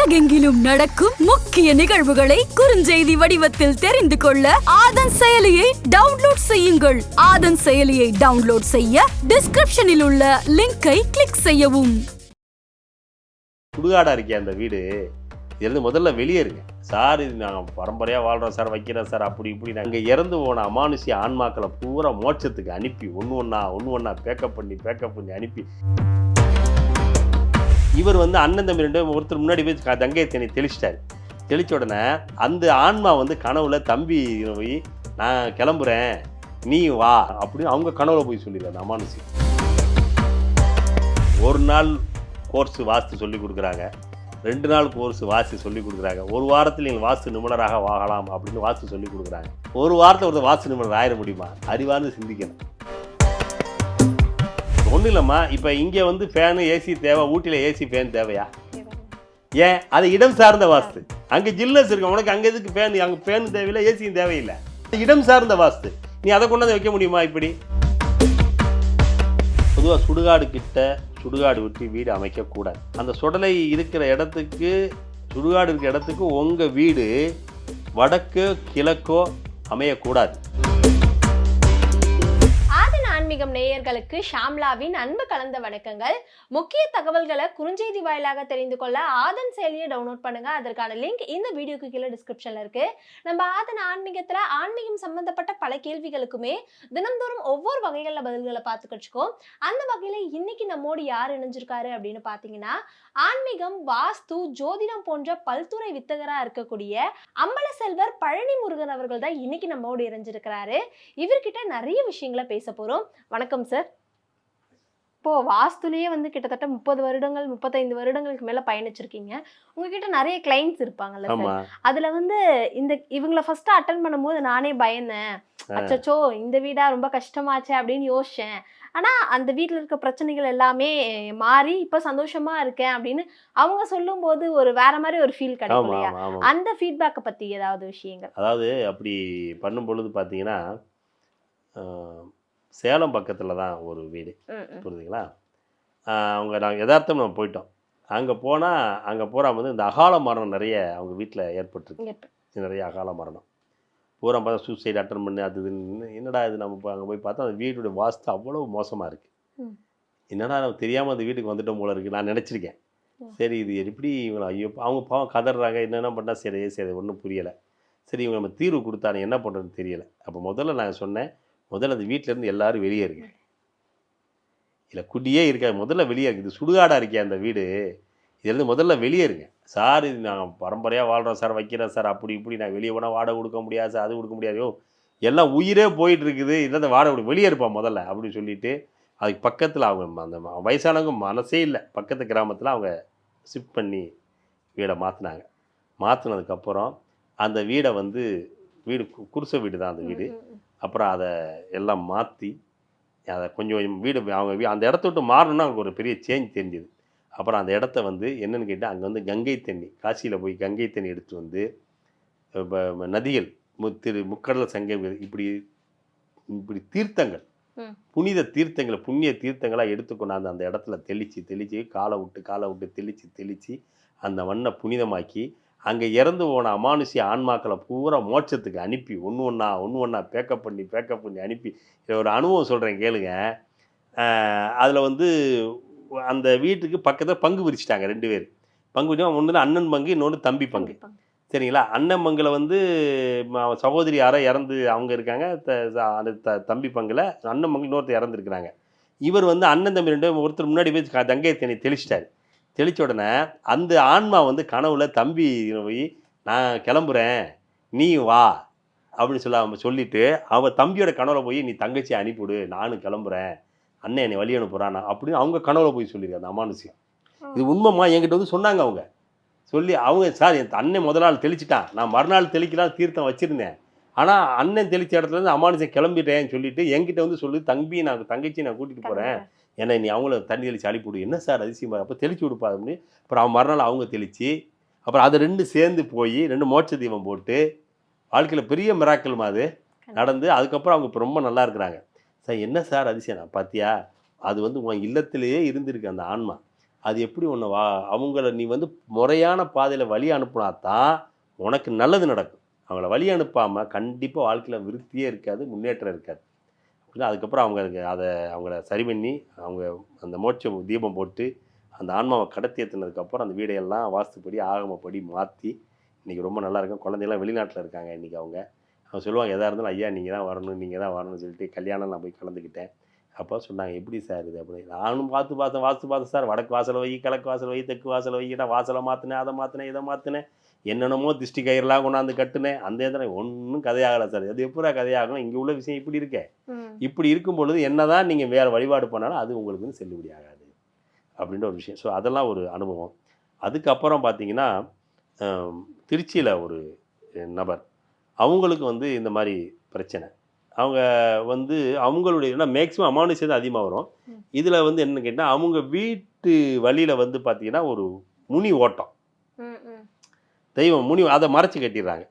உலகெங்கிலும் நடக்கும் முக்கிய நிகழ்வுகளை குறுஞ்செய்தி வடிவத்தில் தெரிந்து கொள்ள ஆதன் செயலியை டவுன்லோட் செய்யுங்கள். ஆதன் செயலியை டவுன்லோட் செய்ய டிஸ்கிரிப்ஷனில் உள்ள லிங்கை கிளிக் செய்யவும். சுடுகாடா இருக்கே அந்த வீடு. இதுலேருந்து முதல்ல வெளியே இருங்க. சார் இது நாங்கள் பரம்பரையாக வாழ்கிறோம் சார் வைக்கிறோம் சார் அப்படி இப்படி நாங்கள் இறந்து போன அமானுஷிய ஆன்மாக்களை பூரா மோட்சத்துக்கு அனுப்பி ஒன்று ஒன்றா ஒன்று ஒன்றா பேக்கப் பண்ணி பேக்கப் பண்ணி அனுப்பி. இவர் வந்து அண்ணன் தம்பி ரெண்டு ஒருத்தர் முன்னாடி போய் க- தங்கையை தண்ணி தெளிச்சிட்டாரு. தெளிச்ச உடனே அந்த ஆன்மா வந்து கனவுல தம்பி போய் நான் கிளம்புறேன். நீ வா. அப்படின்னு அவங்க கனவுல போய் சொல்லிடுறாரு அமானுசி ஒரு நாள் கோர்ஸ் வாஸ்து சொல்லி கொடுக்குறாங்க. ரெண்டு நாள் கோர்ஸ் வாசி சொல்லி கொடுக்குறாங்க. ஒரு வாரத்தில் நீங்கள் வாஸ்து நிபுணராக வாகலாம் அப்படின்னு வாஸ்து சொல்லி கொடுக்குறாங்க. ஒரு வாரத்தில் ஒருத்தர் வாஸ்து நிபுணர் ஆயிட முடியுமா? அறிவார்ந்து சிந்திக்கணும். ஒன்றும் இல்லைம்மா. இப்போ இங்கே வந்து ஃபேனு ஏசி தேவை ஊட்டியில் ஏசி ஃபேன் தேவையா? ஏன்? அது இடம் சார்ந்த வாஸ்து. அங்கே ஜில்னஸ் இருக்கு? உனக்கு அங்கே எதுக்கு ஃபேன் அங்கே ஃபேன் தேவையில்லை ஏசியும் தேவையில்லை. இடம் சார்ந்த வாஸ்து. நீ அதை கொண்டாந்து வைக்க முடியுமா இப்படி? பொதுவாக சுடுகாடு கிட்ட சுடுகாடு விட்டு வீடு அமைக்கக்கூடாது அந்த சுடலை இருக்கிற இடத்துக்கு சுடுகாடு இருக்கிற இடத்துக்கு உங்கள் வீடு வடக்கோ கிழக்கோ அமையக்கூடாது நேயர்களுக்கு ஷாம்லாவின் அன்பு கலந்த வணக்கங்கள். முக்கிய தகவல்களை குறுஞ்செய்தி வாயிலாக தெரிந்து கொள்ள ஆதன் செயலியை டவுன்லோட் பண்ணுங்க. அதற்கான லிங்க் இந்த வீடியோக்கு கீழே டிஸ்கிரிப்ஷன்ல இருக்கு. நம்ம ஆதன் ஆன்மீகத்துல ஆன்மீகம் சம்பந்தப்பட்ட பல கேள்விகளுக்குமே தினந்தோறும் ஒவ்வொரு வகைகளில் பதில்களை பார்த்துக்கிச்சுக்கோம் அந்த வகையில இன்னைக்கு நம்மோடு யார் இணைஞ்சிருக்காரு அப்படின்னு பாத்தீங்கன்னா ஆன்மீகம் வாஸ்து ஜோதிடம் போன்ற பல்துறை வித்தகரா இருக்கக்கூடிய அம்பல செல்வர் பழனி முருகன் அவர்கள் தான் இன்னைக்கு நம்மோடு இணைஞ்சிருக்கிறாரு. இவர்கிட்ட நிறைய விஷயங்களை பேச போறோம். வணக்கம் சார் இப்போ வாஸ்துலயே வந்து கிட்டத்தட்ட முப்பது வருடங்கள் முப்பத்தைந்து வருடங்களுக்கு மேல பயணிச்சிருக்கீங்க. உங்ககிட்ட நிறைய கிளைண்ட்ஸ் இருப்பாங்கல்ல சார் அதுல வந்து இந்த இவங்கள ஃபர்ஸ்ட் அட்டன் பண்ணும்போது நானே பயந்தேன். அச்சச்சோ இந்த வீடா ரொம்ப கஷ்டமாச்சே அப்படின்னு யோசிச்சேன். ஆனா அந்த வீட்ல இருக்க பிரச்சனைகள் எல்லாமே மாறி இப்ப சந்தோஷமா இருக்கேன் அப்படின்னு அவங்க சொல்லும்போது ஒரு வேற மாதிரி ஒரு ஃபீல் கிடைக்கும் இல்லையா? அந்த ஃபீட்பேக்கை பத்தி ஏதாவது விஷயங்கள்? அதாவது அப்படி பண்ணும் பொழுது பார்த்தீங்கன்னா சேலம் பக்கத்தில் தான் ஒரு வீடு. புரியுதுங்களா? அவங்க நாங்கள் யதார்த்தம் நம்ம போயிட்டோம். அங்கே போனால் அங்கே போகிற வந்து இந்த அகால மரணம் நிறைய அவங்க வீட்டில் ஏற்பட்டிருக்கு. நிறைய அகால மரணம். பூரா பார்த்தா சூசைட் அட்டன் பண்ணி அது என்னடா இது நம்ம அங்கே போய் பார்த்தா அந்த வீட்டுடைய வாஸ்து அவ்வளோ மோசமாக இருக்குது. என்னடா நம்ம தெரியாமல் அந்த வீட்டுக்கு வந்துட்டோம் போல இருக்குது நான் நினச்சிருக்கேன். சரி இது எப்படி இவங்க ஐயோ அவங்க பாவம் கதறாங்க என்னென்ன பண்ணால் சரி சரி ஒன்றும் புரியலை. சரி இவங்க நம்ம தீர்வு கொடுத்தானே என்ன பண்ணுறதுன்னு தெரியலை. அப்போ முதல்ல நான் சொன்னேன் முதல்ல அந்த வீட்டிலேருந்து இருந்து எல்லாரும் வெளியே இருங்க. இல்லை குட்டியே இருக்காது முதல்ல வெளியே இருக்கு இது சுடுகாடாக இருக்கே அந்த வீடு. இதுலேருந்து முதல்ல வெளியே இருங்க. சார் இது நாங்கள் பரம்பரையாக வாழ்கிறோம் சார் வைக்கிறோம் சார். அப்படி இப்படி நான் வெளியே போனால் வாடகை கொடுக்க முடியாது சார் அது கொடுக்க முடியாதோ. எல்லாம் உயிரே போயிட்டு இருக்குது. அந்த வாடகை வெளியே இருப்பான் முதல்ல அப்படின்னு சொல்லிட்டு அதுக்கு பக்கத்தில் அவங்க அந்த வயசானவங்க மனசே இல்லை. பக்கத்து கிராமத்தில் அவங்க ஷிஃப்ட் பண்ணி வீடை மாற்றினாங்க மாற்றினதுக்கப்புறம் அந்த வீடை வந்து வீடு கு- வீடு தான் அந்த வீடு. அப்புறம் அதை எல்லாம் மாற்றி அதை கொஞ்சம் கொஞ்சம் வீடு அவங்க வீ அந்த இடத்த விட்டு மாறணும்னா அவங்களுக்கு ஒரு பெரிய சேஞ்ச் தெரிஞ்சுது அப்புறம் அந்த இடத்த வந்து என்னன்னு கேட்டால் அங்கே வந்து கங்கை தண்ணி காசியில் போய் கங்கை தண்ணி எடுத்து வந்து நதிகள் மு- திரு முக்கடல் சங்கம் இப்படி இப்படி தீர்த்தங்கள். புனித தீர்த்தங்களை புண்ணிய தீர்த்தங்களாக எடுத்து கொண்டாந்து அந்த இடத்துல தெளித்து தெளித்து காலை விட்டு காலை விட்டு தெளித்து தெளித்து அந்த மண்ணை புனிதமாக்கி அங்கே இறந்து போன அமானுஷ்ய ஆன்மாக்களை பூரா மோட்சத்துக்கு அனுப்பி ஒன்று ஒன்றா ஒன்று ஒன்றா பேக்கப் பண்ணி பேக்கப் பண்ணி அனுப்பி. இதை ஒரு அனுபவம் சொல்கிறேன் கேளுங்க. அதில் வந்து அந்த வீட்டுக்கு பக்கத்தில் பங்கு பிரிச்சுட்டாங்க ரெண்டு பேர். பங்கு பிரிச்சா ஒன்று அண்ணன் பங்கு இன்னொன்று தம்பி பங்கு. சரிங்களா? அண்ணன் பங்கில் வந்து சகோதரி யாரோ இறந்து அவங்க இருக்காங்க த அந்த த தம்பி பங்கில் அண்ணன் பங்கு இன்னொருத்தர் இறந்துருக்குறாங்க. இவர் வந்து அண்ணன் தம்பி ரெண்டு ஒருத்தர் முன்னாடி போய் க- தங்கையை தண்ணி தெளிச்சிட்டாரு. தெளிச்ச உடனே அந்த ஆன்மா வந்து கனவுல தம்பி போய் நான் கிளம்புறேன். நீ வா. அப்படின்னு சொல்ல அவன் சொல்லிட்டு அவன் தம்பியோட கனவுல போய் நீ தங்கச்சி அனுப்பிவிடு. நானும் கிளம்புறேன். அண்ணன் என்னை வழி அனுப்புறானா? அப்படின்னு அவங்க கனவுல போய் சொல்லியிருக்காங்க அந்த அமானுஷ்யம் இது உண்மைமா என்கிட்ட வந்து சொன்னாங்க அவங்க. சொல்லி அவங்க சார் என் அண்ணன் முதல் நாள் தெளிச்சிட்டான். நான் மறுநாள் தெளிக்கலாம் தீர்த்தம் வச்சுருந்தேன். ஆனால் அண்ணன் தெளிச்ச இடத்துல இருந்து அமானுஷம் கிளம்பிட்டேன்னு சொல்லிட்டு என்கிட்ட வந்து சொல்லி. தம்பி நான் தங்கச்சி நான் கூட்டிகிட்டு போகிறேன் ஏன்னா நீ அவங்கள தண்ணி தெளிச்சு அனுப்பி விடு. என்ன சார் அதிசயமா? அப்போ தெளிச்சு விடுப்பா அப்படின்னு. அப்புறம் அவன் மறுநாள் அவங்க தெளிச்சு அப்புறம் அது ரெண்டு சேர்ந்து போய் ரெண்டு மோட்ச தீபம் போட்டு வாழ்க்கையில் பெரிய மிராக்கல் அது. நடந்து அதுக்கப்புறம் அவங்க இப்போ ரொம்ப நல்லா இருக்கிறாங்க. சார் என்ன சார் அதிசயம்? பார்த்தியா அது வந்து உன் இல்லத்திலேயே இருந்திருக்கு அந்த ஆன்மா. அது எப்படி ஒன்று வா அவங்கள நீ வந்து முறையான பாதையில் வழி அனுப்புனா தான் உனக்கு நல்லது நடக்கும். அவங்கள வழி அனுப்பாமல் கண்டிப்பாக வாழ்க்கையில் விருத்தியே இருக்காது முன்னேற்றம் இருக்காது. அப்படின்னா அதுக்கப்புறம் அவங்களுக்கு அதை அவங்கள சரி பண்ணி அவங்க அந்த மோட்ச தீபம் போட்டு அந்த ஆன்மாவை கடத்தி ஏற்றுனதுக்கப்புறம் அந்த வீடையெல்லாம் வாஸ்துப்படி ஆகமப்படி மாற்றி இன்றைக்கி ரொம்ப நல்லா இருக்கும். குழந்தையெல்லாம் வெளிநாட்டில் இருக்காங்க இன்றைக்கி அவங்க. அவங்க சொல்லுவாங்க எதாக இருந்தாலும் ஐயா நீங்கள் தான் வரணும் நீங்கள் தான் வரணும்னு சொல்லிட்டு கல்யாணம் நான் போய் கலந்துக்கிட்டேன். அப்போ சொன்னாங்க எப்படி சார் இது? அப்படி. நானும் பார்த்து பார்த்தேன் வாஸ்து பார்த்தேன் சார். வடக்கு வாசலை வை கிழக்கு வாசல் வை தெற்கு வாசலை வைக்கிட்டா வாசலை மாற்றினேன் அதை மாற்றினேன் இதை மாற்றினேன் என்னென்னமோ திஷ்டி கயிறுலாம் கொண்டாந்து கட்டுனேன். அந்த இதில் ஒன்றும் கதையாகலை சார். அது எப்படா கதையாகும் இங்கே உள்ள விஷயம் இப்படி இருக்கே. இப்படி இருக்கும் பொழுது என்னதான் நீங்கள் வேறு வழிபாடு பண்ணாலும் அது உங்களுக்கு வந்து செல்லுபடி ஆகாது. அப்படின்ற ஒரு விஷயம். ஸோ அதெல்லாம் ஒரு அனுபவம். அதுக்கப்புறம் பார்த்தீங்கன்னா திருச்சியில் ஒரு நபர். அவங்களுக்கு வந்து இந்த மாதிரி பிரச்சனை. அவங்க வந்து அவங்களுடைய ஏன்னா மேக்ஸிமம் அமானுஷம் தான் அதிகமாக வரும். இதில் வந்து என்ன கேட்டால் அவங்க வீட்டு வழியில் வந்து பார்த்தீங்கன்னா ஒரு முனி ஓட்டம். தெய்வம் முனி அதை மறைச்சி கட்டிடுறாங்க.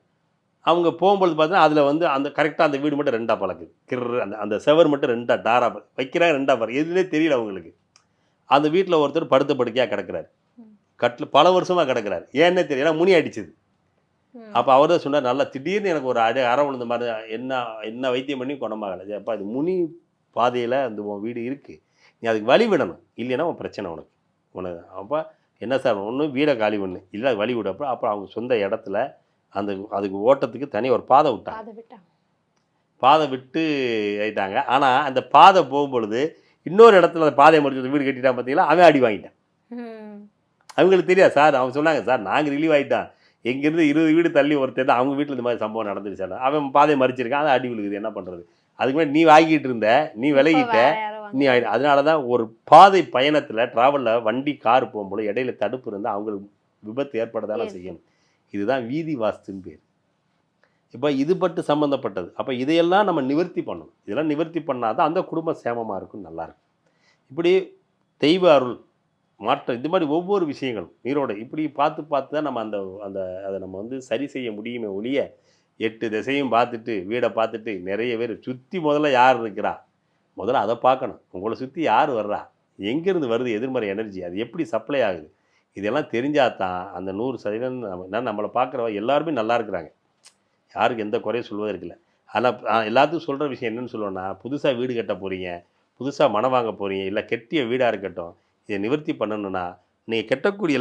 அவங்க போகும்பொழுது பார்த்தீங்கன்னா அதில் வந்து அந்த கரெக்டாக அந்த வீடு மட்டும் ரெண்டாக பழக்குது கிர் அந்த அந்த செவர் மட்டும் ரெண்டா டாரா ப- வைக்கிறாங்க ரெண்டா பழகு எதுனே தெரியல அவங்களுக்கு. அந்த வீட்டில் ஒருத்தர் படுத்த படுக்கையாக கிடக்குறாரு. கட்டில் பல வருஷமாக கிடக்குறாரு. ஏன்னே தெரியல முனி அடிச்சது. அப்போ அவர் தான் சொன்னார் நல்லா திடீர்னு எனக்கு ஒரு அடி அரை விழுந்த மாதிரி என்ன என்ன வைத்தியம் பண்ணி குணமாகலை. அப்பா இது முனி பாதையில் அந்த உன் வீடு இருக்குது நீ அதுக்கு வழி விடணும். இல்லைன்னா உன் பிரச்சனை உனக்கு. உனக்கு அப்போ என்ன சார் ஒன்று வீடை காலி பண்ணு. இல்லை வழி விடப்போ அப்புறம் அவங்க சொந்த இடத்துல அந்த அதுக்கு ஓட்டத்துக்கு தனி ஒரு பாதை விட்டாங்க. பாதை விட்டு ஆயிட்டாங்க. ஆனால் அந்த பாதை போகும்பொழுது இன்னொரு இடத்துல அந்த பாதையை முடிச்சு வீடு கட்டிட்டான் பார்த்தீங்களா அவன் அடி வாங்கிட்டான். அவங்களுக்கு தெரியாது. சார் அவங்க சொன்னாங்க சார் நாங்கள் ரிலீவ் ஆகிட்டான் எங்கேருந்து இருபது வீடு தள்ளி ஒருத்தர் அவங்க வீட்டில் இந்த மாதிரி சம்பவம் நடந்துருச்சு சார். அவன் பாதையை மறிச்சிருக்கான். அதை அடி விழுகுது. என்ன பண்ணுறது அதுக்கு முன்னாடி நீ வாங்கிட்டு இருந்த நீ விலகிட்ட. நீ அதனால தான் ஒரு பாதை பயணத்தில் ட்ராவலில் வண்டி கார் போகும்போது இடையில தடுப்பு இருந்தால் அவங்களுக்கு விபத்து ஏற்படதான. செய்யும் இதுதான் வீதி வாஸ்துன்னு பேர். இப்போ இது பட்டு சம்மந்தப்பட்டது அப்போ இதையெல்லாம் நம்ம நிவர்த்தி பண்ணணும். இதெல்லாம் நிவர்த்தி பண்ணால் தான் அந்த குடும்பம் சேமமாக இருக்கும் நல்லா இருக்கும். இப்படி தெய்வ அருள் மாற்றம் இது மாதிரி ஒவ்வொரு விஷயங்களும் நீரோட இப்படி பார்த்து பார்த்து தான் நம்ம அந்த அந்த அதை நம்ம வந்து சரி செய்ய முடியுமே ஒழிய எட்டு திசையும் பார்த்துட்டு வீடை பார்த்துட்டு நிறைய பேர் சுற்றி முதல்ல யார் இருக்கிறா? முதல்ல அதை பார்க்கணும். உங்களை சுற்றி யார் வர்றா? எங்கேருந்து வருது எதிர்மறை எனர்ஜி அது எப்படி சப்ளை ஆகுது? இதெல்லாம் தெரிஞ்சால் தான் அந்த நூறு சதவீதம் நம்ம என்ன நம்மளை பார்க்குறவ எல்லாருமே நல்லா இருக்கிறாங்க. யாருக்கு எந்த குறையும் சொல்வதற்கு இல்லை. ஆனால் எல்லாத்துக்கும் சொல்கிற விஷயம் என்னென்னு சொல்லுவேன்னா புதுசாக வீடு கட்ட போகிறீங்க புதுசாக மனம் வாங்க போகிறீங்க இல்லை கெட்டிய வீடாக இருக்கட்டும் இதை நிவர்த்தி பண்ணணுன்னா நீங்கள் கெட்டக்கூடிய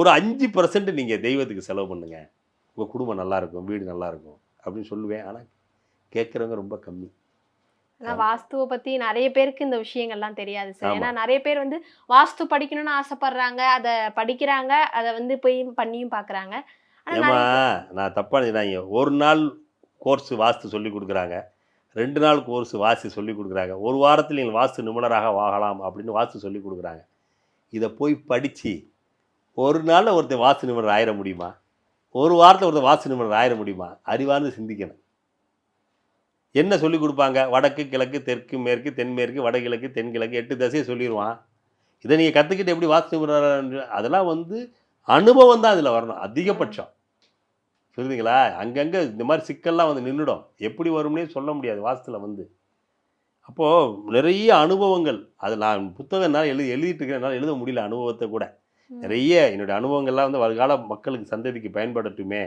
ஒரு அஞ்சு பர்சன்ட் நீங்கள் தெய்வத்துக்கு செலவு பண்ணுங்கள் உங்கள் குடும்பம் நல்லாயிருக்கும் வீடு நல்லாயிருக்கும் அப்படின்னு சொல்லுவேன். ஆனால் கேட்குறவங்க ரொம்ப கம்மி. ஆனா வாஸ்துவை பத்தி நிறைய பேருக்கு இந்த விஷயங்கள்லாம் தெரியாது சார். ஏன்னா நிறைய பேர் வந்து வாஸ்து படிக்கணும்னு ஆசைப்படுறாங்க அதை படிக்கிறாங்க அதை வந்து போய் பண்ணியும் ஏமா நிறைய- நான் தப்பாக நினைக்கிறாங்க. ஒரு நாள் கோர்ஸ் வாஸ்து சொல்லி கொடுக்குறாங்க. ரெண்டு நாள் கோர்ஸ் வாஸ்து சொல்லி கொடுக்குறாங்க. ஒரு வாரத்தில் நீங்கள் வாஸ்து நிபுணராக ஆகலாம் அப்படின்னு வாஸ்து சொல்லி கொடுக்குறாங்க. இதை போய் படித்து ஒரு நாளில் ஒருத்தர் வாஸ்து நிபுணர் ஆயிட முடியுமா? ஒரு வாரத்தில் ஒருத்தர் வாஸ்து நிபுணர் ஆயிட முடியுமா? அறிவார்ந்து சிந்திக்கணும். என்ன சொல்லி கொடுப்பாங்க? வடக்கு கிழக்கு தெற்கு மேற்கு தென்மேற்கு வடகிழக்கு தென்கிழக்கு எட்டு திசையை சொல்லிடுவான் இதை நீங்கள் கற்றுக்கிட்டு எப்படி நிபுணர் அதெல்லாம் வந்து அனுபவம் தான் அதில் வரணும் அதிகபட்சம். புரியுதுங்களா? அங்கங்கே இந்த மாதிரி சிக்கல்லாம் வந்து நின்றுடும் எப்படி வரும்னே சொல்ல முடியாது வாஸ்துல வந்து. அப்போது நிறைய அனுபவங்கள் அது நான் புத்தகம் என்னால் எழுதி எழுதிட்டு இருக்கேன் என்னால் எழுத முடியல அனுபவத்தை கூட. நிறைய என்னுடைய அனுபவங்கள்லாம் வந்து வருங்கால மக்களுக்கு சந்ததிக்கு பயன்படட்டுமே.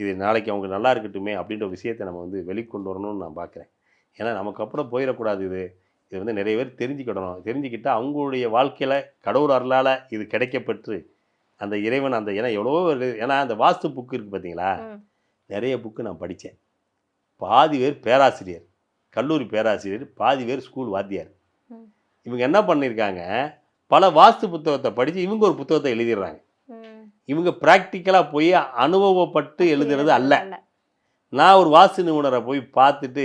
இது நாளைக்கு அவங்க நல்லா இருக்கட்டுமே அப்படின்ற விஷயத்தை நம்ம வந்து வெளிக்கொண்டு வரணும்னு நான் பார்க்குறேன். ஏன்னா நமக்கு அப்புறம் போயிடக்கூடாது இது. இது வந்து நிறைய பேர் தெரிஞ்சுக்கிடணும். தெரிஞ்சுக்கிட்டால் அவங்களுடைய வாழ்க்கையில் கடவுள் அருளால் இது கிடைக்கப்பெற்று அந்த இறைவன் அந்த ஏன்னா எவ்வளவோ ஒரு- ஏன்னா அந்த வாஸ்து புக்கு இருக்குது பார்த்தீங்களா. நிறைய புக்கு நான் படித்தேன் பாதி பேர் பேராசிரியர். கல்லூரி பேராசிரியர் பாதி பேர் ஸ்கூல் வாத்தியார். இவங்க என்ன பண்ணியிருக்காங்க பல வாஸ்து புத்தகத்தை படித்து இவங்க ஒரு புத்தகத்தை எழுதிடுறாங்க. இவங்க ப்ராக்டிக்கலாக போய் அனுபவப்பட்டு எழுதுறது அல்ல. நான் ஒரு வாஸ்து நிபுணரை போய் பார்த்துட்டு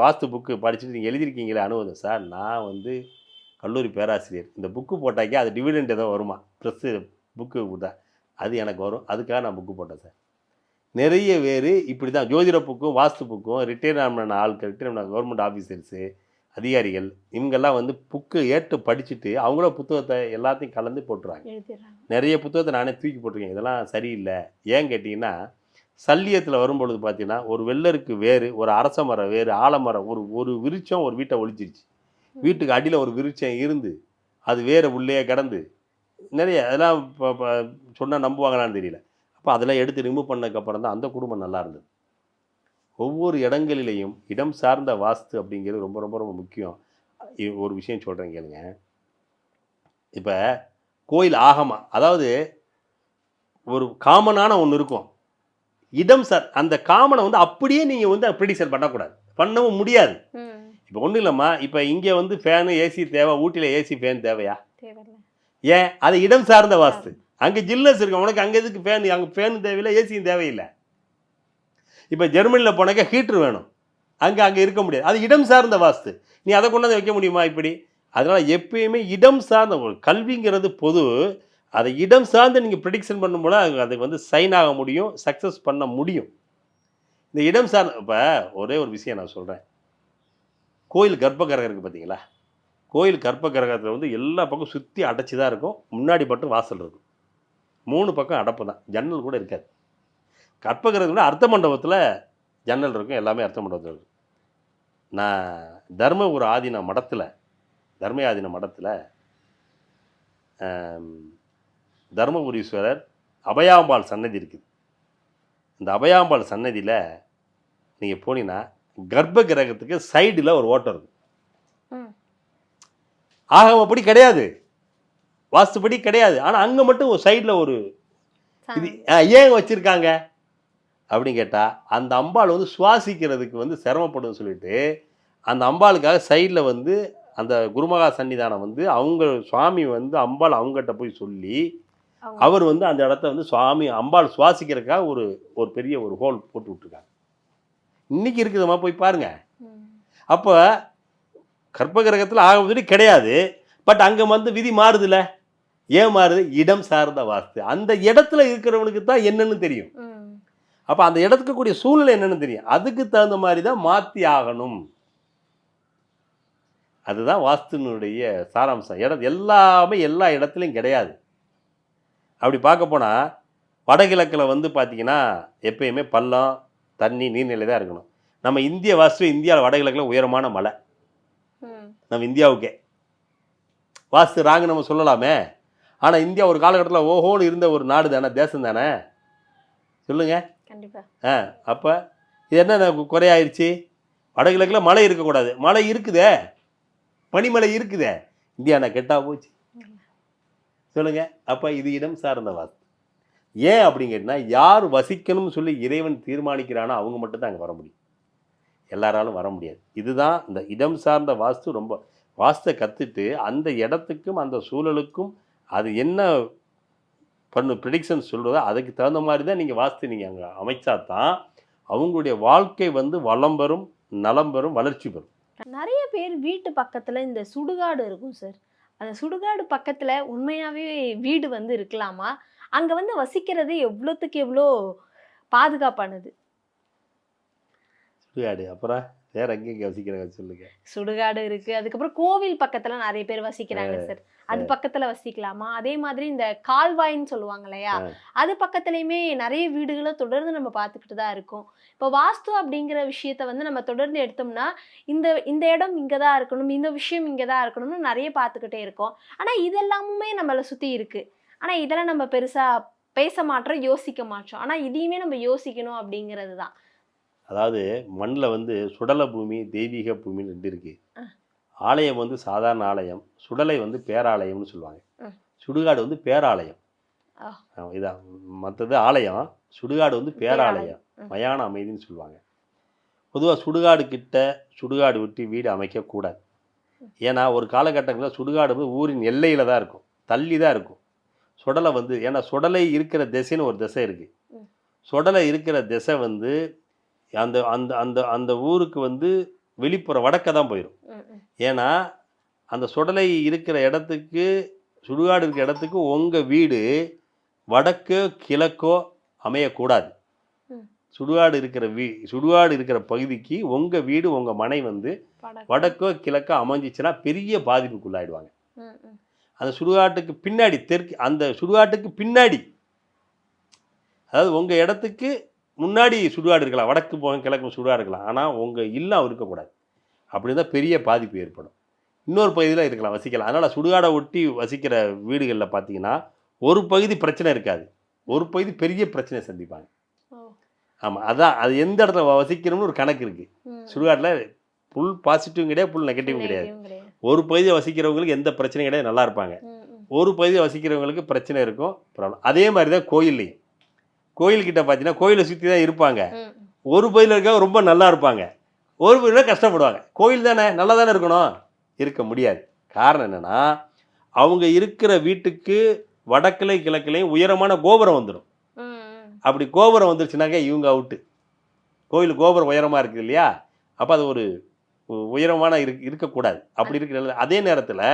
வாஸ்து புக்கு படிச்சுட்டு நீங்கள் எழுதியிருக்கீங்களே அனுபவம் சார் நான் வந்து கல்லூரி பேராசிரியர். இந்த புக்கு போட்டாக்கே அது டிவிடெண்ட் ஏதோ வருமா? ப்ரெஸ்ஸு புக்கு போட்டா அது எனக்கு வரும். அதுக்காக நான் புக்கு போட்டேன் சார். நிறைய பேர் இப்படி தான் ஜோதிட புக்கும் வாஸ்து புக்கும் ரிட்டையர் ஆன ஆட்கள் ரிட்டையர் ஆன கவர்மெண்ட் ஆஃபீஸர்ஸு அதிகாரிகள் இவங்கெல்லாம் வந்து புக்கு ஏற்று படிச்சுட்டு அவங்கள புத்தகத்தை எல்லாத்தையும் கலந்து போட்டுறாங்க. நிறைய புத்தகத்தை நானே தூக்கி போட்டிருக்கேன். இதெல்லாம் சரியில்லை. ஏன் கேட்டிங்கன்னா சல்லியத்தில் வரும்பொழுது பார்த்தீங்கன்னா ஒரு வெள்ளருக்கு வேறு ஒரு அரச மரம் வேறு ஆலமரம் ஒரு ஒரு விருட்சம் ஒரு வீட்டை ஒழிச்சிருச்சு. வீட்டுக்கு அடியில் ஒரு விருட்சம் இருந்து அது வேற உள்ளே கிடந்து நிறைய அதெல்லாம் இப்போ சொன்னால் நம்புவாங்களான்னு தெரியல. அப்போ அதெல்லாம் எடுத்து ரிமூவ் பண்ணதுக்கப்புறம் தான் அந்த குடும்பம் நல்லா இருந்தது. ஒவ்வொரு இடங்களிலேயும் இடம் சார்ந்த வாஸ்து அப்படிங்கிறது ரொம்ப ரொம்ப ரொம்ப முக்கியம். ஒரு விஷயம் சொல்கிறேன் கேளுங்க. இப்போ கோயில் ஆகமா அதாவது ஒரு காமனான ஒன்று இருக்கும். இடம் சார் அந்த காமனை வந்து அப்படியே நீங்கள் வந்து ப்ரிடிக்ஷன் பண்ணக்கூடாது. பண்ணவும் முடியாது. இப்போ ஒன்றும் இல்லைம்மா இப்போ இங்கே வந்து ஃபேனு ஏசி தேவை ஊட்டியில் ஏசி ஃபேன் தேவையா? ஏன்? அது இடம் சார்ந்த வாஸ்து. அங்கே ஜில்னஸ் இருக்கு உனக்கு அங்கே எதுக்கு ஃபேன் அங்கே ஃபேனும் தேவையில்லை ஏசியும் தேவையில்லை. இப்போ ஜெர்மனியில் போனாக்கா ஹீட்ரு வேணும். அங்கே அங்கே இருக்க முடியாது. அது இடம் சார்ந்த வாஸ்து. நீ அதை கொண்டாந்து வைக்க முடியுமா இப்படி? அதனால் எப்பயுமே இடம் சார்ந்த ஒரு கல்விங்கிறது பொது. அதை இடம் சார்ந்து நீங்கள் ப்ரிடிக்ஷன் பண்ணும்போது அது அதுக்கு வந்து சைன் ஆக முடியும் சக்ஸஸ் பண்ண முடியும். இந்த இடம் சார்ந்த இப்போ ஒரே ஒரு விஷயம் நான் சொல்கிறேன் கோயில் கர்ப்பகிரகம் இருக்குது பார்த்தீங்களா கோயில் கர்ப்பகிரகத்தில் வந்து எல்லா பக்கம் சுற்றி அடைச்சி தான் இருக்கும். முன்னாடி மட்டும் வாசல் இருக்கும். மூணு பக்கம் அடப்பு தான் ஜன்னல் கூட இருக்காது. கர்ப்பகிரகத்தில் அர்த்த மண்டபத்தில் ஜன்னல் இருக்கும் எல்லாமே அர்த்த மண்டபத்தில் இருக்கும். நான் தர்மபுர ஆதீன மடத்தில் தர்ம ஆதீன மடத்தில் தர்மபுரீஸ்வரர் அபயாம்பாள் சன்னதி இருக்குது. இந்த அபயாம்பாள் சன்னதியில் நீங்கள் போனீங்கன்னா கர்ப்ப கிரகத்துக்கு சைடில் ஒரு ஓட்டம் இருக்கும். ஆகமப்படி கிடையாது. வாஸ்துப்படி கிடையாது. ஆனால் அங்கே மட்டும் ஒரு சைடில் ஒரு இது ஏன் வச்சுருக்காங்க? அப்படின்னு கேட்டால் அந்த அம்பாள் வந்து சுவாசிக்கிறதுக்கு வந்து சிரமப்படும்னு சொல்லிட்டு அந்த அம்பாளுக்காக சைடில் வந்து அந்த குருமகா சன்னிதானம் வந்து அவங்க சுவாமி வந்து அம்பாள் அவங்ககிட்ட போய் சொல்லி அவர் வந்து அந்த இடத்த வந்து சுவாமி அம்பாள் சுவாசிக்கிறதுக்காக ஒரு ஒரு பெரிய ஒரு ஹோல் போட்டு விட்ருக்காங்க இன்னைக்கு இருக்குதும்மா போய் பாருங்க. ம். அப்போ கர்ப்பகிரகத்தில் ஆக முதலி கிடையாது. பட் அங்கே வந்து விதி மாறுதுல்ல. ஏன் மாறுது? இடம் சார்ந்த வாஸ்து. அந்த இடத்துல இருக்கிறவனுக்கு தான் என்னன்னு தெரியும். அப்போ அந்த இடத்துக்கு கூடிய சூழ்நிலை என்னன்னு தெரியும். அதுக்கு தகுந்த மாதிரி தான் மாற்றி ஆகணும். அதுதான் வாஸ்துனுடைய சாராம்சம். இடம் எல்லாமே எல்லா இடத்துலையும் கிடையாது. அப்படி பார்க்க போனால் வடகிழக்கில் வந்து பார்த்தீங்கன்னா எப்பயுமே பள்ளம் தண்ணி நீர்நிலை தான் இருக்கணும். நம்ம இந்திய வாஸ்து இந்தியாவில் வடகிழக்கில் உயரமான மலை. நம்ம இந்தியாவுக்கே. வாஸ்து ராங்கு நம்ம சொல்லலாமே. ஆனால் இந்தியா ஒரு காலகட்டத்தில் ஓஹோன்னு இருந்த ஒரு நாடு தானே தேசம் தானே? சொல்லுங்க. கண்டிப்பா. ஆ அப்போ இது என்ன குறையாயிருச்சு? வடகிழக்கில் மழை இருக்கக்கூடாது. மழை இருக்குதே. பனிமலை இருக்குதே. இந்தியா நான் கெட்டா போச்சு. சொல்லுங்க. அப்போ இது இடம் சார்ந்த வாஸ்து. ஏன் அப்படின்னு கேட்டினா யார் வசிக்கணும்னு சொல்லி இறைவன் தீர்மானிக்கிறானோ அவங்க மட்டும்தான் அங்கே வர முடியும். எல்லாராலும் வர முடியாது. இதுதான் இந்த இடம் சார்ந்த வாஸ்து ரொம்ப வாஸ்தை கற்றுட்டு அந்த இடத்துக்கும் அந்த சூழலுக்கும் அது என்ன பண்ணு ப்ரிடிக்ஷன் சொல்கிறதோ அதுக்கு தகுந்த மாதிரி தான் நீங்கள் வாஸ்து நீங்கள் அங்கே அமைச்சா தான் அவங்களுடைய வாழ்க்கை வந்து வளம் பெறும் நலம் பெறும் வளர்ச்சி பெறும். நிறைய பேர் வீட்டு பக்கத்துல இந்த சுடுகாடு இருக்கும் சார். அந்த சுடுகாடு பக்கத்துல உண்மையாவே வீடு வந்து இருக்கலாமா? அங்க வந்து வசிக்கிறது எவ்வளோத்துக்கு எவ்வளோ பாதுகாப்பானது? சுடுகாடு அப்புறம்? வேற எங்கெங்க வசிக்கிறாங்க சொல்லுங்க. சுடுகாடு இருக்கு. அதுக்கப்புறம் கோவில் பக்கத்துல நிறைய பேர் வசிக்கிறாங்க சார். அது பக்கத்துல வசிக்கலாமா? அதே மாதிரி இந்த கால்வாய்ன்னு சொல்லுவாங்க இல்லையா. அது பக்கத்துலயுமே நிறைய வீடுகளை தொடர்ந்து நம்ம பார்த்துக்கிட்டு தான் இருக்கோம். இப்போ வாஸ்து அப்படிங்கிற விஷயத்த வந்து நம்ம தொடர்ந்து எடுத்தோம்னா இந்த இந்த இடம் இங்கே தான் இருக்கணும் இந்த விஷயம் இங்கே தான் இருக்கணும்னு நிறைய பார்த்துக்கிட்டே இருக்கோம். ஆனால் இதெல்லாமுமே நம்மளை சுற்றி இருக்கு. ஆனால் இதெல்லாம் நம்ம பெருசாக பேச மாட்டோம் யோசிக்க மாட்டோம். ஆனால் இதையுமே நம்ம யோசிக்கணும் அப்படிங்கிறது தான். அதாவது மண்ணில் வந்து சுடல பூமி தெய்வீக பூமின்னு ரெண்டு இருக்கு. ஆ. ஆலயம் வந்து சாதாரண ஆலயம் சுடலை வந்து பேராலயம்னு சொல்லுவாங்க. சுடுகாடு வந்து பேராலயம். இதான் மற்றது ஆலயம் சுடுகாடு வந்து பேராலயம். மயான அமைதின்னு சொல்லுவாங்க. பொதுவாக சுடுகாடு கிட்ட சுடுகாடு விட்டு வீடு அமைக்கக்கூடாது ஏன்னா ஒரு காலகட்டங்களில் சுடுகாடு வந்து ஊரின் எல்லையில் தான் இருக்கும் தள்ளி தான் இருக்கும். சுடலை வந்து ஏன்னா சுடலை இருக்கிற திசைன்னு ஒரு திசை இருக்குது. சுடலை இருக்கிற திசை வந்து அந்த அந்த அந்த அந்த ஊருக்கு வந்து வெளிப்புற வடக்க தான் போயிடும். ஏன்னா அந்த சுடலை இருக்கிற இடத்துக்கு சுடுகாடு இருக்கிற இடத்துக்கு உங்கள் வீடு வடக்கோ கிழக்கோ அமையக்கூடாது. சுடுகாடு இருக்கிற வீ சுடுகாடு இருக்கிற பகுதிக்கு உங்கள் வீடு உங்கள் மனை வந்து. வடக்கோ கிழக்கோ அமைஞ்சிச்சுன்னா பெரிய பாதிப்புக்குள்ளாயிடுவாங்க. அந்த சுடுகாட்டுக்கு பின்னாடி தெற்கு அந்த சுடுகாட்டுக்கு பின்னாடி அதாவது உங்கள் இடத்துக்கு முன்னாடி சுடுகாடு இருக்கலாம் வடக்கு போக கிழக்கு சுடுகாடு இருக்கலாம். ஆனால் உங்கள் இல்லம் இருக்கக்கூடாது அப்படி தான் பெரிய பாதிப்பு ஏற்படும். இன்னொரு பகுதியில் இருக்கலாம் வசிக்கலாம். அதனால் சுடுகாடை ஒட்டி வசிக்கிற வீடுகளில் பார்த்தீங்கன்னா ஒரு பகுதி பிரச்சனை இருக்காது. ஒரு பகுதி பெரிய பிரச்சனை சந்திப்பாங்க. ஆமாம் அதான் அது எந்த இடத்துல வசிக்கணும்னு ஒரு கணக்கு இருக்குது. சுடுகாட்டில் ஃபுல் பாசிட்டிவும் கிடையாது ஃபுல் நெகட்டிவும் கிடையாது. ஒரு பகுதியை வசிக்கிறவங்களுக்கு எந்த பிரச்சனையும் கிடையாது நல்லா இருப்பாங்க. ஒரு பகுதியை வசிக்கிறவங்களுக்கு பிரச்சனை இருக்கும் ப்ராப்ளம் அதே மாதிரி தான் கோயில்லையும். கோயில்கிட்ட பார்த்தீங்கன்னா கோயிலை சுற்றி தான் இருப்பாங்க. ஒரு பகுதியில் இருக்கவங்க ரொம்ப நல்லா இருப்பாங்க. ஒரு பகுதியில் கஷ்டப்படுவாங்க. கோயில் தானே நல்லா தானே இருக்கணும்? இருக்க முடியாது. காரணம் என்னென்னா அவங்க இருக்கிற வீட்டுக்கு வடக்கிளை கிழக்கிலையும் உயரமான கோபுரம் வந்துடும். அப்படி கோபுரம் வந்துருச்சுனாக்க இவங்க அவுட்டு கோயில் கோபுரம் உயரமாக இருக்குது இல்லையா? அப்போ அது ஒரு உயரமான இருக்கு இருக்கக்கூடாது. அப்படி இருக்கிற அதே நேரத்தில்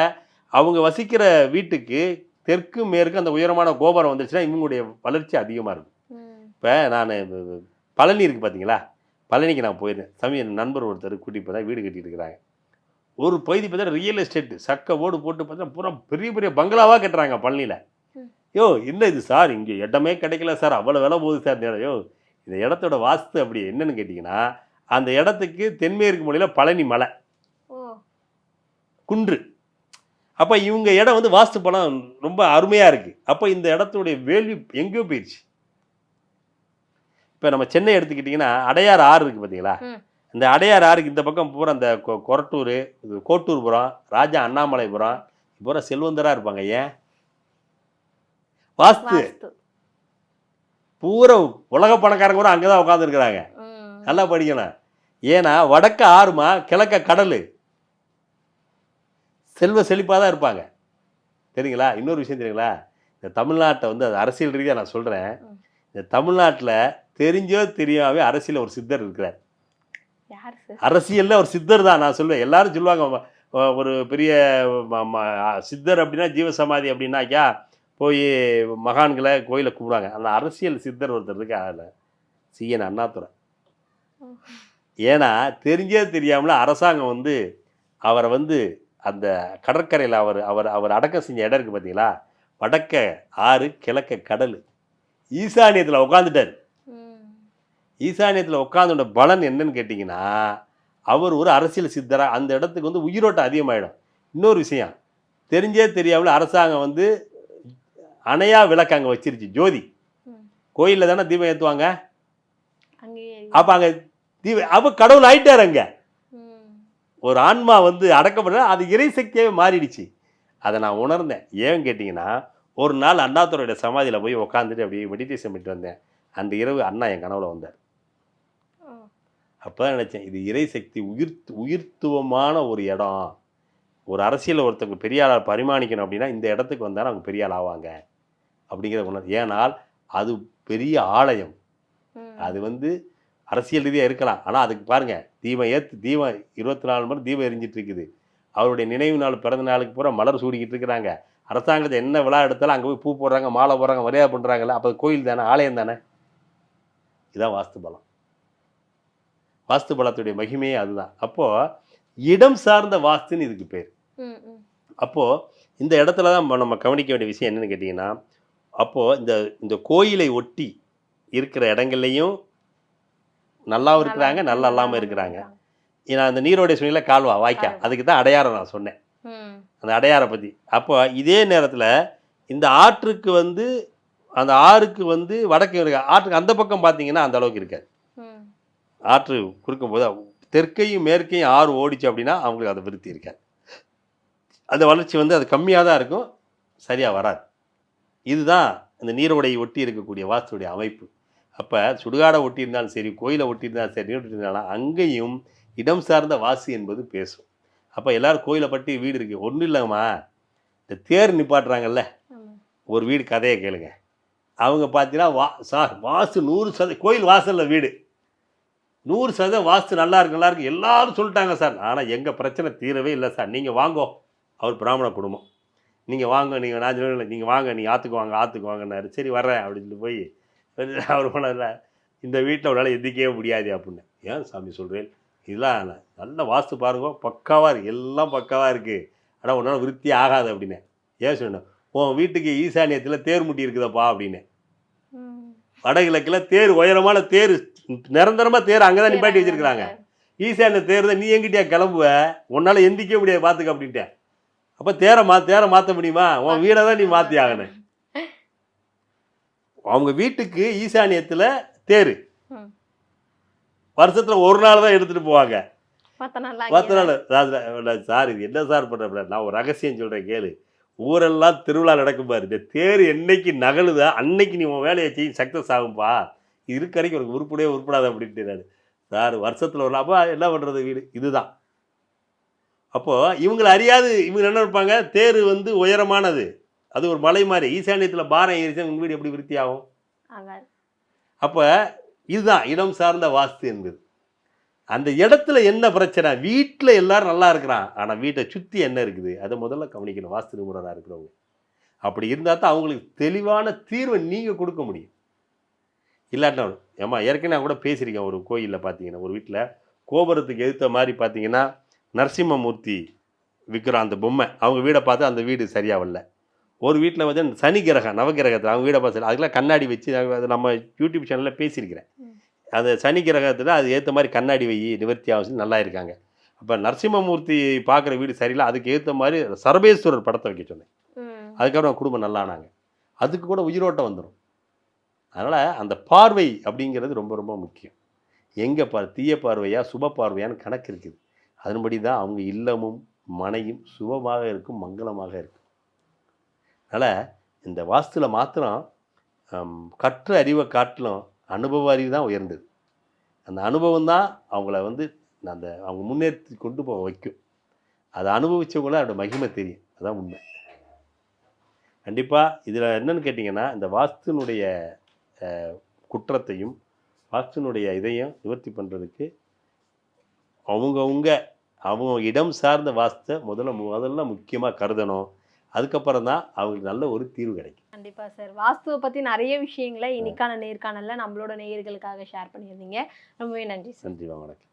அவங்க வசிக்கிற வீட்டுக்கு தெற்கு மேற்கு அந்த உயரமான கோபுரம் வந்துருச்சுன்னா இவங்களுடைய வளர்ச்சி அதிகமாக இருக்கும். இப்போ நான் பழனி இருக்குது பார்த்தீங்களா பழனிக்கு நான் போயிருந்தேன். சமயம் என் நண்பர் ஒருத்தர் கூட்டி போய் தான் வீடு கட்டிட்டு இருக்கிறாங்க. ஒரு பகுதி பார்த்தா ரியல் எஸ்டேட் சக்க ஓடு போட்டு பார்த்தா பூரா பெரிய பெரிய பங்களாவாக கட்டுறாங்க பழனியில். யோ என்ன இது சார்? இங்கே இடமே கிடைக்கல சார். அவ்வளோ விலை போகுது சார். நேரம். யோ இந்த இடத்தோட வாஸ்து அப்படி என்னன்னு கேட்டிங்கன்னா அந்த இடத்துக்கு தென்மேற்கு மொழியில் பழனி மலை. ஓ. குன்று. அப்போ இவங்க இடம் வந்து வாஸ்து பலம் ரொம்ப அருமையாக இருக்குது அப்போ இந்த இடத்துடைய வேல்யூ எங்கேயோ போயிடுச்சு இப்போ நம்ம சென்னை எடுத்துக்கிட்டிங்கன்னா அடையார் ஆறு இருக்குது பார்த்தீங்களா. இந்த அடையார் ஆறுக்கு இந்த பக்கம் பூரா இந்த கொ- கொரட்டூர் இது கோட்டூர்புரம் ராஜா அண்ணாமலைபுரம் பூரா செல்வந்தராக இருப்பாங்க ஏன்? வாஸ்து. பூரா உலக பணக்காரங்க கூட அங்கே தான் உட்காந்துருக்குறாங்க. நல்லா படிக்கணும். ஏன்னா வடக்க ஆறுமா கிழக்க கடல். செல்வ செழிப்பாக தான் இருப்பாங்க. தெரியுங்களா? இன்னொரு விஷயம் தெரியுங்களா? இந்த தமிழ்நாட்டை வந்து அது அரசியல் ரீதியாக நான் சொல்கிறேன். இந்த தமிழ்நாட்டில் தெரிஞ்சோ தெரியாமே அரசியல் ஒரு சித்தர் இருக்கிறார். அரசியலில் ஒரு சித்தர் தான் நான் சொல்லுவேன் எல்லாரும் சொல்லுவாங்க ஒரு பெரிய சித்தர் அப்படின்னா ஜீவசமாதி அப்படின்னாக்கா போய் மகான்களை கோயிலை கும்பிடுவாங்க. அந்த அரசியல் சித்தர் ஒருத்தர் இருக்கு அதில். C N Annadurai. ஏன்னா தெரிஞ்சே தெரியாமல அரசாங்கம் வந்து அவரை வந்து அந்த கடற்கரையில் அவர் அவர் அவர் அடக்கம் செஞ்ச இடம் இருக்குது பார்த்தீங்களா? வடக்க ஆறு கிழக்க கடல். ஈசானியத்தில் உட்காந்துட்டார். ஈசானியத்தில் உட்காந்துட்ட பலன் என்னன்னு கேட்டிங்கன்னா அவர் ஒரு அரசியல் சித்தரா அந்த இடத்துக்கு வந்து உயிரோட்டம் அதிகமாயிடும். இன்னொரு விஷயம் தெரிஞ்சே தெரியாமல் அரசாங்கம் வந்து அணையா விளக்கு அங்கே வச்சிருச்சு ஜோதி. கோயிலில் தானே தீபம் ஏற்றுவாங்க அப்போ அங்கே தீப அப்போ கடவுள் ஆயிட்டார் அங்கே. ஒரு ஆன்மா வந்து அடக்கப்படுற அது இறை சக்தியாகவே மாறிடுச்சு. அதை நான் உணர்ந்தேன். ஏன் கேட்டிங்கன்னா ஒரு நாள் அண்ணாத்துறையோட சமாதியில் போய் உட்காந்துட்டு அப்படியே மெடிடேஷன் பண்ணிட்டு வந்தேன். அந்த இரவு அண்ணா என் கனவுல வந்தார். அப்போ தான் நினச்சேன் இது இறை சக்தி உயிர் உயிர்த்துவமான ஒரு இடம். ஒரு அரசியல் ஒருத்தவங்க பெரிய ஆளாக பரிமாணிக்கணும் அப்படின்னா இந்த இடத்துக்கு வந்தால் அவங்க பெரிய ஆள் ஆவாங்க. அப்படிங்கிறத உணர்ந்து ஏனால் அது பெரிய ஆலயம். அது வந்து அரசியல் ரீதியாக இருக்கலாம். ஆனால் அதுக்கு பாருங்க தீபம் ஏற்று தீபம் இருபத்தி நாலு மணி தீபம் எரிஞ்சிட்டு இருக்குது. அவருடைய நினைவு நாள் பிறந்த நாளுக்கு பூரா மலர் சூடிக்கிட்டு இருக்கிறாங்க. அரசாங்கத்தை என்ன விழா எடுத்தாலும் அங்கே போய் பூ போடுறாங்க மாலை போடுறாங்க மரியாதை பண்ணுறாங்கல்ல அப்போ கோயில் தானே ஆலயம் தானே? இதான் வாஸ்து பலம். வாஸ்து பலத்துடைய மகிமையே அதுதான் அப்போது இடம் சார்ந்த வாஸ்துன்னு இதுக்கு பேர். அப்போது இந்த இடத்துல தான் நம்ம கவனிக்க வேண்டிய விஷயம் என்னன்னு கேட்டிங்கன்னா அப்போது இந்த இந்த கோயிலை ஒட்டி இருக்கிற இடங்கள்லையும் நல்லாவும் இருக்கிறாங்க நல்லா இல்லாமல் இருக்கிறாங்க நான் அந்த நீரோடைய சூழ்நிலை கால்வா வாய்க்கா. அதுக்கு தான் அடையாரம் நான் சொன்னேன். அந்த அடையாரை பற்றி அப்போ இதே நேரத்தில் இந்த ஆற்றுக்கு வந்து அந்த ஆறுக்கு வந்து வடக்கு இருக்க ஆற்றுக்கு அந்த பக்கம் பார்த்தீங்கன்னா அந்த அளவுக்கு இருக்காது. ஆற்று குறுக்கும்போது தெற்கையும் மேற்கையும் ஆறு ஓடிச்சு அப்படின்னா அவங்களுக்கு அதை விருத்தி இருக்காது. அந்த வளர்ச்சி வந்து அது கம்மியாக தான் இருக்கும் சரியாக வராது. இதுதான் இந்த நீரோடையை ஒட்டி இருக்கக்கூடிய வாஸ்துடைய அமைப்பு. அப்போ சுடுகாடை ஒட்டி இருந்தாலும் சரி கோயிலை ஒட்டி இருந்தாலும் சரி நீர் ஒட்டி இருந்தாலும் அங்கேயும் இடம் சார்ந்த வாசி என்பது பேசும். அப்போ எல்லாரும் கோயிலை பற்றி வீடு இருக்குது ஒன்றும் இல்லைம்மா. இந்த தேர் நிப்பாட்டுறாங்கல்ல. ஒரு வீடு கதையை கேளுங்க. அவங்க பார்த்தீங்கன்னா வா சார் வாஸ்து நூறு சத கோயில் வாசலில் வீடு. நூறு சதவீதம் வாஸ்து நல்லா இருக்கு நல்லா இருக்கு. எல்லாரும் சொல்லிட்டாங்க சார். ஆனால் எங்கள் பிரச்சனை தீரவே இல்லை சார். நீங்கள் வாங்கோ. அவர் பிராமண குடும்பம். நீங்கள் வாங்க நீங்கள் நான் சொல்லல நீங்கள் வாங்க நீங்கள் ஆற்றுக்கு வாங்க ஆற்றுக்கு வாங்கினாரு சரி வர்றேன் அப்படின்னு சொல்லி போய் அவர் போனதில்ல இந்த வீட்டில் உங்களால் எதுக்கே முடியாது அப்படின்னு. ஏன் சாமி சொல்கிறேன் இதெல்லாம் நல்ல வாஸ்து பாருங்க. பக்காவாக இருக்குது எல்லாம் பக்காவாக இருக்குது ஆனால் உன்னால் விருத்தி ஆகாது அப்படின்னு. ஏன் சொன்னேன் உன் வீட்டுக்கு ஈசானியத்தில் தேர் முட்டி இருக்குதப்பா அப்படின்னு. வடகிழக்கில் தேர் உயரமான தேர் நிரந்தரமாக தேர் அங்கே தான் நிப்பாட்டி வச்சிருக்கிறாங்க. ஈசானிய தேர்தல் நீ எங்கிட்டயா கிளம்புவ? உன்னால எந்திக்க முடியாது பார்த்துக்க அப்படின்ட்டேன். அப்போ தேரை மா தேரை மாற்ற முடியுமா? உன் வீடை தான் நீ மாற்றி ஆகணும். அவங்க வீட்டுக்கு ஈசானியத்தில் தேர். வருஷத்தில் ஒரு நாள் தான் எடுத்துகிட்டு போவாங்க. பத்து நாள் சார் சார் இது என்ன சார் பண்ணுற நான் ஒரு ரகசியம் சொல்கிறேன் கேளு. ஊரெல்லாம் திருவிழா நடக்கும் பாரு. இந்த தேர் என்னைக்கு நகலுதோ அன்னைக்கு நீ உன் வேலையை செய்ய சக்ஸஸ் ஆகும்பா. இது இருக்க வரைக்கும் உனக்கு உருப்படவே உருப்படாது அப்படின்ட்டு நான். சார் வருஷத்தில் ஒரு அப்போ என்ன பண்ணுறது வீடு? இதுதான். அப்போது இவங்களை அறியாது இவங்க என்ன இருப்பாங்க தேர் வந்து உயரமானது. அது ஒரு மலை மாதிரி. ஈசானியத்தில் பாரம் ஏறிச்சா உங்கள் வீடு எப்படி விருத்தி ஆகும். அப்போ இதுதான் இடம் சார்ந்த வாஸ்து என்பது. அந்த இடத்துல என்ன பிரச்சனை? வீட்டில் எல்லாரும் நல்லா இருக்கிறான். ஆனால் வீட்டை சுற்றி என்ன இருக்குது? அதை முதல்ல கவனிக்கணும். வாஸ்து நிபுணராக இருக்கிறவங்க. அப்படி இருந்தால் தான் அவங்களுக்கு தெளிவான தீர்வை நீங்கள் கொடுக்க முடியும். இல்லாட்டினா ஏம்மா ஏற்கனவே கூட பேசியிருக்கேன். ஒரு கோயிலில் பார்த்தீங்கன்னா ஒரு வீட்டில் கோபுரத்துக்கு எதிர்த்த மாதிரி பார்த்தீங்கன்னா நரசிம்மமூர்த்தி விற்கிற அந்த பொம்மை. அவங்க வீடை பார்த்து அந்த வீடு சரியாக வரல ஒரு வீட்டில் வந்து அந்த சனி கிரகம் நவகிரகத்தில் அவங்க வீடை பார்த்து அதுக்கெல்லாம் கண்ணாடி வச்சு அது நம்ம யூடியூப் சேனலில் பேசியிருக்கிறேன். அந்த சனி கிரகத்தில் அது ஏற்ற மாதிரி கண்ணாடி வை நிவர்த்தி ஆகும் நல்லா இருக்காங்க. அப்போ நரசிம்மமூர்த்தி பார்க்குற வீடு சரியில்லை அதுக்கு ஏற்ற மாதிரி சர்வேஸ்வரர் படத்தை வைக்க சொன்னேன். அதுக்கப்புறம் குடும்பம் நல்லானாங்க அதுக்கு கூட உயிரோட்டம் வந்துடும் அதனால் அந்த பார்வை அப்படிங்கிறது ரொம்ப ரொம்ப முக்கியம். எங்கே பார் தீய பார்வையா சுப பார்வையான்னு கணக்கு இருக்குது. அதன்படி தான் அவங்க இல்லமும் மனையும் சுபமாக இருக்கும் மங்களமாக இருக்கும். அதனால் இந்த வாஸ்துல மாத்திரம் கற்ற அறிவை காட்டிலும் அனுபவ அறிவு தான் உயர்ந்தது. அந்த அனுபவம் தான் அவங்கள வந்து அந்த அவங்க முன்னேற்றி கொண்டு போக வைக்கும். அதை அனுபவிச்சவங்கள அதோட மகிமை தெரியும். அதான் உண்மை. கண்டிப்பாக இதில் என்னென்னு கேட்டிங்கன்னா இந்த வாஸ்துனுடைய குற்றத்தையும் வாஸ்துனுடைய இதையும் நிவர்த்தி பண்ணுறதுக்கு அவங்கவுங்க அவங்க இடம் சார்ந்த வாஸ்தை முதல்ல முதல்ல முக்கியமாக கருதணும். அதுக்கப்புறம் தான் அவங்களுக்கு நல்ல ஒரு தீர்வு கிடைக்கும். கண்டிப்பா சார். வாஸ்துவை பத்தி நிறைய விஷயங்களை இன்னைக்கான நேர்காணல்ல நம்மளோட நேயர்களுக்காக ஷேர் பண்ணியிருந்தீங்க. ரொம்பவே நன்றி சார். நன்றி வணக்கம்.